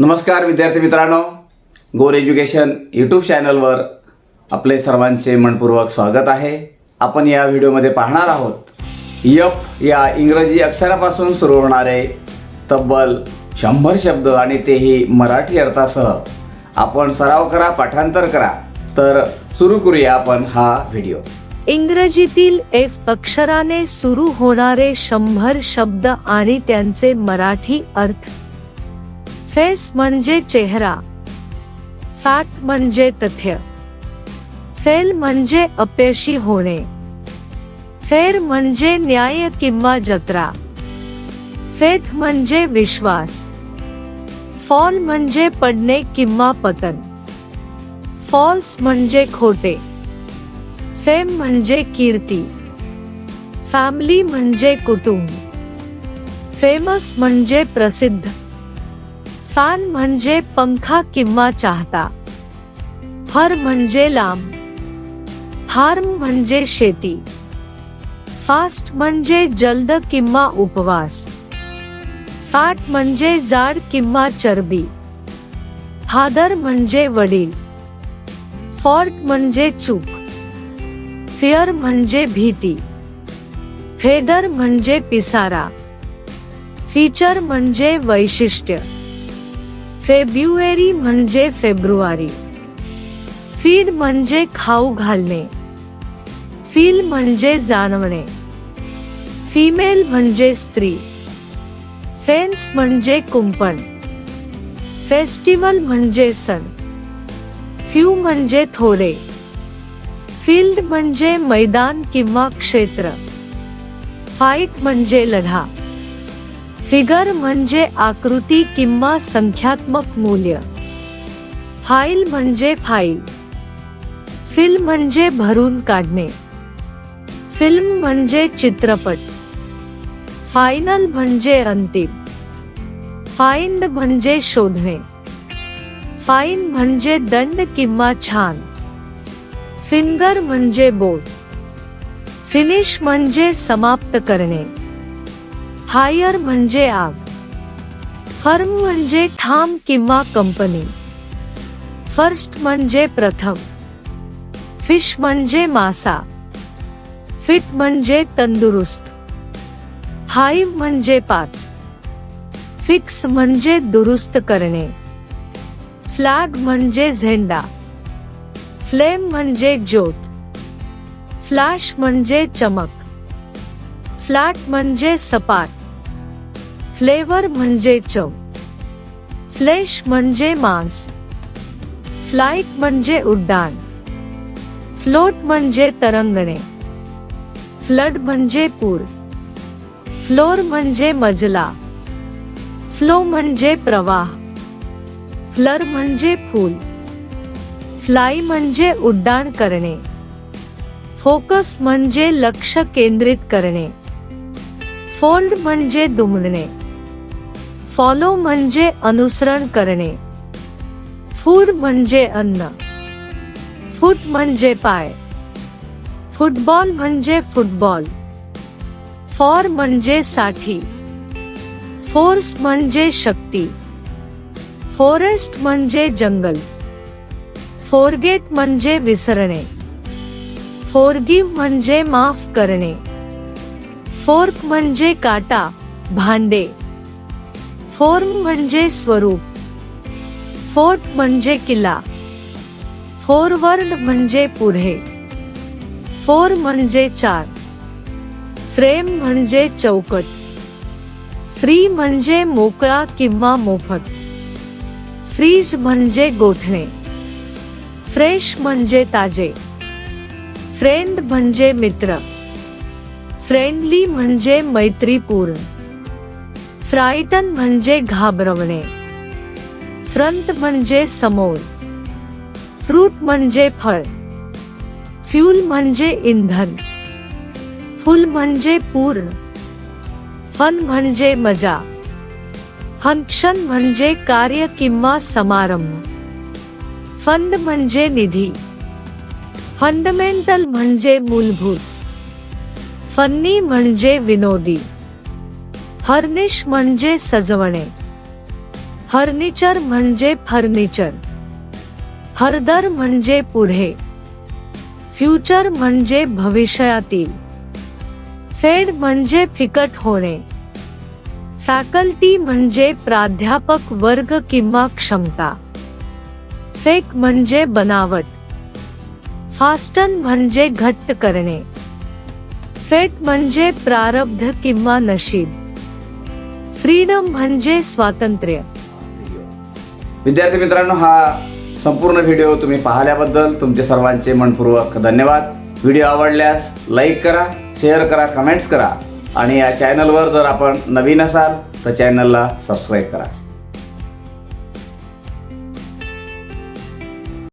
नमस्कार विद्यार्थी मित्रांनो. गोर एज्युकेशन यूट्यूब चॅनलवर आपले सर्वांचे मनपूर्वक स्वागत आहे. आपण या व्हिडिओमध्ये पाहणार आहोत यफ या इंग्रजी अक्षरापासून सुरू होणारे तब्बल शंभर शब्द आणि तेही मराठी अर्थासह. आपण सराव करा पाठांतर करा तर सुरू करूया आपण हा व्हिडिओ. इंग्रजीतील एफ अक्षराने सुरू होणारे शंभर शब्द आणि त्यांचे मराठी अर्थ. फेस म्हणजे चेहरा. फॅक्ट म्हणजे तथ्य. फेल म्हणजे अपयशी होणे. फेर म्हणजे न्याय किंवा जत्रा. फेथ म्हणजे विश्वास. फॉल म्हणजे पडणे किंवा पतन. फॉल्स म्हणजे खोटे. फेम म्हणजे कीर्ती. फॅमिली म्हणजे कुटुंब. फ़ेमस म्हणजे प्रसिद्ध. फॅन म्हणजे पंखा किंवा चाहता. फर म्हणजे लांब. फार्म म्हणजे शेती. फास्ट म्हणजे जलद किंवा उपवास. फॅट म्हणजे जाड किंवा चरबी. फादर म्हणजे वडील. फॉल्ट म्हणजे चूक. फिअर म्हणजे भीती. फेदर म्हणजे पिसारा. फीचर म्हणजे वैशिष्ट्य. फेब्रुवारी म्हणजे फेब्रुवारी. फ़ीड म्हणजे खाऊ घालणे. फील म्हणजे जाणवणे. फिमेल म्हणजे स्त्री. फेन्स म्हणजे कुंपण. फेस्टिवल म्हणजे सण. फ्यू म्हणजे थोडे. फ़ील्ड म्हणजे मैदान किंवा क्षेत्र. फाईट म्हणजे लढा. फिगर म्हणजे आकृती किंवा संख्यात्मक मूल्य. फाईल म्हणजे फाईल फ़िल्म म्हणजे भरून काढणे. फ़िल्म म्हणजे चित्रपट. फायनल म्हणजे अंतिम. फाइंड म्हणजे शोधणे. फाईन म्हणजे दंड किंवा छान. फिंगर म्हणजे बोट फिनिश म्हणजे समाप्त करणे. हायर म्हणजे आग. फर्म म्हणजे ठाम किंवा कंपनी. फर्स्ट म्हणजे प्रथम. फिश म्हणजे मासा. फिट म्हणजे तंदुरुस्त. फाईव्ह म्हणजे पाच. फिक्स म्हणजे दुरुस्त करणे. फ्लॅग म्हणजे झेंडा. फ्लेम म्हणजे ज्योत. फ्लॅश म्हणजे चमक. फ्लॅट म्हणजे सपाट. फ्लेवर म्हणजे चव. फ्लेश म्हणजे मांस. फ्लाइट म्हणजे उड्डाण. फ्लोट म्हणजे तरंगणे. फ्लड म्हणजे पूर. फ्लोर म्हणजे मजला. फ्लो म्हणजे प्रवाह. फ्लर म्हणजे फूल. फ्लाय म्हणजे उड्डाण करणे. फोकस म्हणजे लक्ष केंद्रित करणे. फोल्ड म्हणजे दुमडणे. फॉलो म्हणजे अनुसरण करणे, फ़ूड म्हणजे अन्न, फूट म्हणजे पाय, फुटबॉल म्हणजे फुटबॉल, फॉर म्हणजे साठी, फोर्स म्हणजे शक्ती, फॉरेस्ट म्हणजे जंगल, फोरगेट म्हणजे विसरणे फोरगिव्ह म्हणजे माफ़ करणे, फोर्क म्हणजे काटा, भांडे फॉर्म म्हणजे स्वरूप. फोर्ट म्हणजे किल्ला. फॉरवर्ड म्हणजे पुढे. फोर म्हणजे चार. फ्रेम म्हणजे चौकट. फ्री म्हणजे मोकळा किंवा मोफत. फ्रीज म्हणजे गोठणे. फ्रेश म्हणजे ताजे. फ्रेंड म्हणजे मित्र. फ्रेंडली म्हणजे मैत्रीपूर्ण. फ्रायटन म्हणजे घाबरवणे. फ्रंट म्हणजे समोर. फ्रूट म्हणजे फळ. फ्यूल म्हणजे इंधन. फुल म्हणजे पूर्ण फन म्हणजे मज़ा. फ़ंक्शन म्हणजे कार्य किंवा समारंभ. फंड म्हणजे निधी. फंडमेंटल म्हणजे मूलभूत. फन्नी म्हणजे विनोदी. फर्निश म्हणजे सजवणे. फर्निचर म्हणजे फर्निचर. हरदर म्हणजे पुढे. फ्युचर म्हणजे भविष्यातील. फेड म्हणजे फिकट होणे. फॅकल्टी म्हणजे प्राध्यापक वर्ग किंवा क्षमता. फेक म्हणजे बनावट. फास्टन म्हणजे घट्ट करणे. फेट म्हणजे प्रारब्ध किंवा नशीब. फ्रीडम म्हणजे स्वातंत्र्य. विद्यार्थी मित्रांनो हा संपूर्ण व्हिडिओ तुम्ही पाहिल्याबद्दल तुमचे सर्वांचे मनपूर्वक धन्यवाद. व्हिडिओ आवडल्यास लाईक करा शेअर करा कमेंट्स करा. आणि या चॅनलवर जर आपण नवीन असाल तर चॅनलला सबस्क्राईब करा.